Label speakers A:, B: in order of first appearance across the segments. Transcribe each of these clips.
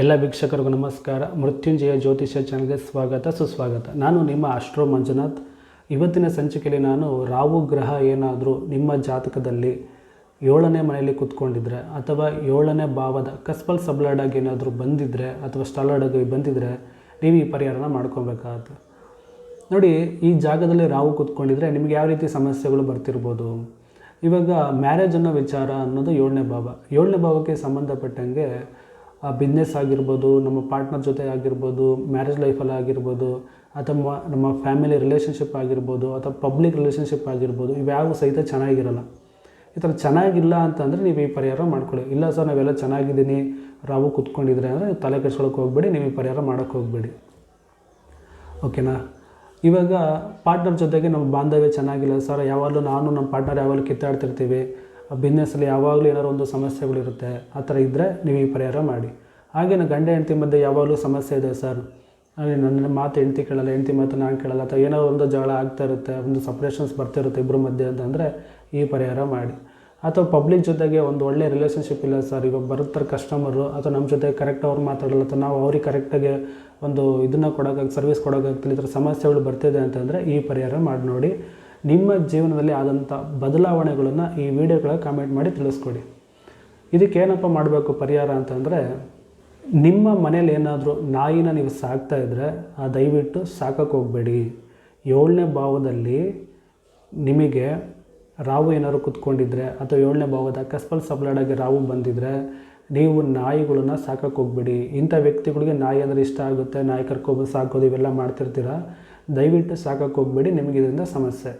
A: ಎಲ್ಲ ವೀಕ್ಷಕರಿಗೂ ನಮಸ್ಕಾರ. ಮೃತ್ಯುಂಜಯ ಜ್ಯೋತಿಷ್ಯ ಚಾನಲ್ಗೆ ಸ್ವಾಗತ, ಸುಸ್ವಾಗತ. ನಾನು ನಿಮ್ಮ ಅಶ್ರೋ ಮಂಜುನಾಥ್. ಇವತ್ತಿನ ಸಂಚಿಕೆಯಲ್ಲಿ ನಾನು ರಾಹು ಗ್ರಹ ಏನಾದರೂ ನಿಮ್ಮ ಜಾತಕದಲ್ಲಿ ಏಳನೇ ಮನೆಯಲ್ಲಿ ಕೂತ್ಕೊಂಡಿದ್ರೆ ಅಥವಾ ಏಳನೇ ಭಾವದ ಕಸ್ಪಲ್ ಸಬ್ಲಡಾಗಿ ಏನಾದರೂ ಬಂದಿದ್ದರೆ ಅಥವಾ ಸ್ಟಲಡಾಗಿ ಬಂದಿದ್ದರೆ ನೀವು ಈ ಪರಿಹಾರನ ಮಾಡ್ಕೊಬೇಕಾಗತ್ತೆ. ನೋಡಿ, ಈ ಜಾಗದಲ್ಲಿ ರಾಹು ಕೂತ್ಕೊಂಡಿದ್ರೆ ನಿಮಗೆ ಯಾವ ರೀತಿ ಸಮಸ್ಯೆಗಳು ಬರ್ತಿರ್ಬೋದು? ಇವಾಗ ಮ್ಯಾರೇಜ್ ಅನ್ನೋ ವಿಚಾರ ಅನ್ನೋದು ಏಳನೇ ಭಾವ. ಏಳನೇ ಭಾವಕ್ಕೆ ಸಂಬಂಧಪಟ್ಟಂಗೆ ಬಿಸ್ನೆಸ್ ಆಗಿರ್ಬೋದು, ನಮ್ಮ ಪಾರ್ಟ್ನರ್ ಜೊತೆ ಆಗಿರ್ಬೋದು ಮ್ಯಾರೇಜ್ ಲೈಫಲ್ಲಿ ಆಗಿರ್ಬೋದು, ಅಥವಾ ನಮ್ಮ ಫ್ಯಾಮಿಲಿ ರಿಲೇಷನ್ಶಿಪ್ ಆಗಿರ್ಬೋದು, ಅಥವಾ ಪಬ್ಲಿಕ್ ರಿಲೇಷನ್ಶಿಪ್ ಆಗಿರ್ಬೋದು, ಇವ್ಯಾವು ಸಹಿತ ಚೆನ್ನಾಗಿರಲ್ಲ. ಈ ಥರ ಚೆನ್ನಾಗಿಲ್ಲ ಅಂತಂದರೆ ನೀವು ಈ ಪರಿಹಾರ ಮಾಡ್ಕೊಳ್ಳಿ. ಇಲ್ಲ ಸರ್, ನಾವೆಲ್ಲ ಚೆನ್ನಾಗಿದ್ದೀನಿ, ರಾವು ಕುತ್ಕೊಂಡಿದ್ರೆ ಅಂದರೆ ತಲೆ ಕೆಡ್ಸ್ಕೊಳಕ್ಕೆ ಹೋಗ್ಬೇಡಿ, ನೀವು ಈ ಪರಿಹಾರ ಮಾಡೋಕ್ಕೆ ಹೋಗಬೇಡಿ. ಓಕೆನಾ? ಇವಾಗ ಪಾರ್ಟ್ನರ್ ಜೊತೆಗೆ ನಮ್ಮ ಬಾಂಧವ್ಯ ಚೆನ್ನಾಗಿಲ್ಲ. ಸರ್, ಯಾವಾಗಲೂ ನಾನು, ನಮ್ಮ ಪಾರ್ಟ್ನರ್ ಯಾವಾಗಲೂ ಕಿತ್ತಾಡ್ತಿರ್ತೀವಿ. ಬಿಸ್ನೆಸ್ಸಲ್ಲಿ ಯಾವಾಗಲೂ ಏನಾದ್ರು ಒಂದು ಸಮಸ್ಯೆಗಳಿರುತ್ತೆ ಆ ಥರ ಇದ್ದರೆ ನೀವು ಈ ಪರಿಹಾರ ಮಾಡಿ. ಹಾಗೆ ನಾನು ಗಂಡ ಹೆಂಡತಿ ಮಧ್ಯೆ ಯಾವಾಗಲೂ ಸಮಸ್ಯೆ ಇದೆ ಸರ್. ನನ್ನ ಮಾತು ಹೆಂಡ್ತಿ ಕೇಳಲ್ಲ, ಹೆಂಡ್ತಿ ಮಾತು ನಾನು ಕೇಳಲ್ಲ, ಅಥವಾ ಏನೋ ಒಂದು ಜಗಳ ಆಗ್ತಾ ಇರುತ್ತೆ, ಒಂದು ಸಪ್ರೇಷನ್ಸ್ ಬರ್ತಿರುತ್ತೆ ಇಬ್ಬರ ಮಧ್ಯೆ ಅಂತಂದರೆ ಈ ಪರಿಹಾರ ಮಾಡಿ. ಅಥವಾ ಪಬ್ಲಿಕ್ ಜೊತೆಗೆ ಒಂದು ಒಳ್ಳೆ ರಿಲೇಷನ್ಶಿಪ್ ಇಲ್ಲ ಸರ್. ಇವಾಗ ಬರುತ್ತಾರೆ ಕಸ್ಟಮರು ಅಥವಾ ನಮ್ಮ ಜೊತೆ ಕರೆಕ್ಟ್ ಅವ್ರು ಮಾತಾಡಲ್ಲ, ಅಥವಾ ನಾವು ಅವ್ರಿಗೆ ಕರೆಕ್ಟಾಗಿ ಒಂದು ಇದನ್ನು ಕೊಡೋಕ್ಕಾಗಿ ಸರ್ವಿಸ್ ಕೊಡೋಕ್ಕಾಗ್ತಿಲ್ಲ ಈ ಥರ ಸಮಸ್ಯೆಗಳು ಬರ್ತಿದೆ ಅಂತಂದರೆ ಈ ಪರಿಹಾರ ಮಾಡಿ ನೋಡಿ. ನಿಮ್ಮ ಜೀವನದಲ್ಲಿ ಆದಂಥ ಬದಲಾವಣೆಗಳನ್ನು ಈ ವಿಡಿಯೋಗಳ ಕಾಮೆಂಟ್ ಮಾಡಿ ತಿಳಿಸ್ಕೊಡಿ. ಇದಕ್ಕೆ ಏನಪ್ಪ ಮಾಡಬೇಕು ಪರಿಹಾರ ಅಂತಂದರೆ, ನಿಮ್ಮ ಮನೇಲಿ ಏನಾದರೂ ನಾಯಿನ ನೀವು ಸಾಕ್ತಾ ಇದ್ದರೆ ಆ ದಯವಿಟ್ಟು ಸಾಕಕ್ಕೆ ಹೋಗಬೇಡಿ. ಏಳನೇ ಭಾವದಲ್ಲಿ ನಿಮಗೆ ರಾವು ಏನಾದ್ರು ಕುತ್ಕೊಂಡಿದ್ರೆ ಅಥವಾ ಏಳನೇ ಭಾವದ ಕಸ್ಪಲ್ ಸಬ್ಲಾಡಾಗಿ ರಾವು ಬಂದಿದ್ರೆ ನೀವು ನಾಯಿಗಳನ್ನ ಸಾಕಕ್ಕೆ ಹೋಗ್ಬೇಡಿ. ಇಂಥ ವ್ಯಕ್ತಿಗಳಿಗೆ ನಾಯಿ ಅಂದರೆ ಇಷ್ಟ ಆಗುತ್ತೆ, ನಾಯಿ ಕರ್ಕೊಬೋದು ಸಾಕೋದು ಇವೆಲ್ಲ ಮಾಡ್ತಿರ್ತೀರ? ದಯವಿಟ್ಟು ಸಾಕಕ್ಕೆ ಹೋಗ್ಬೇಡಿ, ನಿಮಗೆ ಇದರಿಂದ ಸಮಸ್ಯೆ.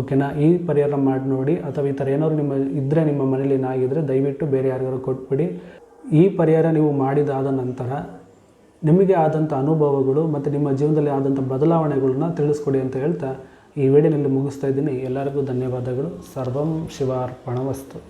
A: ಓಕೆನಾ? ಈ ಪರಿಹಾರ ಮಾಡಿ ನೋಡಿ, ಅಥವಾ ಈ ಥರ ಏನಾದ್ರು ನಿಮ್ಮ ಇದ್ದರೆ ನಿಮ್ಮ ಮನೇಲಿ ದಯವಿಟ್ಟು ಬೇರೆ ಯಾರಿಗಾರು ಕೊಟ್ಬಿಡಿ. ಈ ಪರಿಹಾರ ನೀವು ಮಾಡಿದಾದ ನಂತರ ನಿಮಗೆ ಆದಂಥ ಅನುಭವಗಳು ಮತ್ತು ನಿಮ್ಮ ಜೀವನದಲ್ಲಿ ಆದಂಥ ಬದಲಾವಣೆಗಳನ್ನ ತಿಳಿಸ್ಕೊಡಿ ಅಂತ ಹೇಳ್ತಾ ಈ ವಿಡಿಯೋನಲ್ಲಿ ಮುಗಿಸ್ತಾ ಇದ್ದೀನಿ. ಎಲ್ಲರಿಗೂ ಧನ್ಯವಾದಗಳು. ಸರ್ವಂ ಶಿವಾರ್ಪಣವಸ್ತು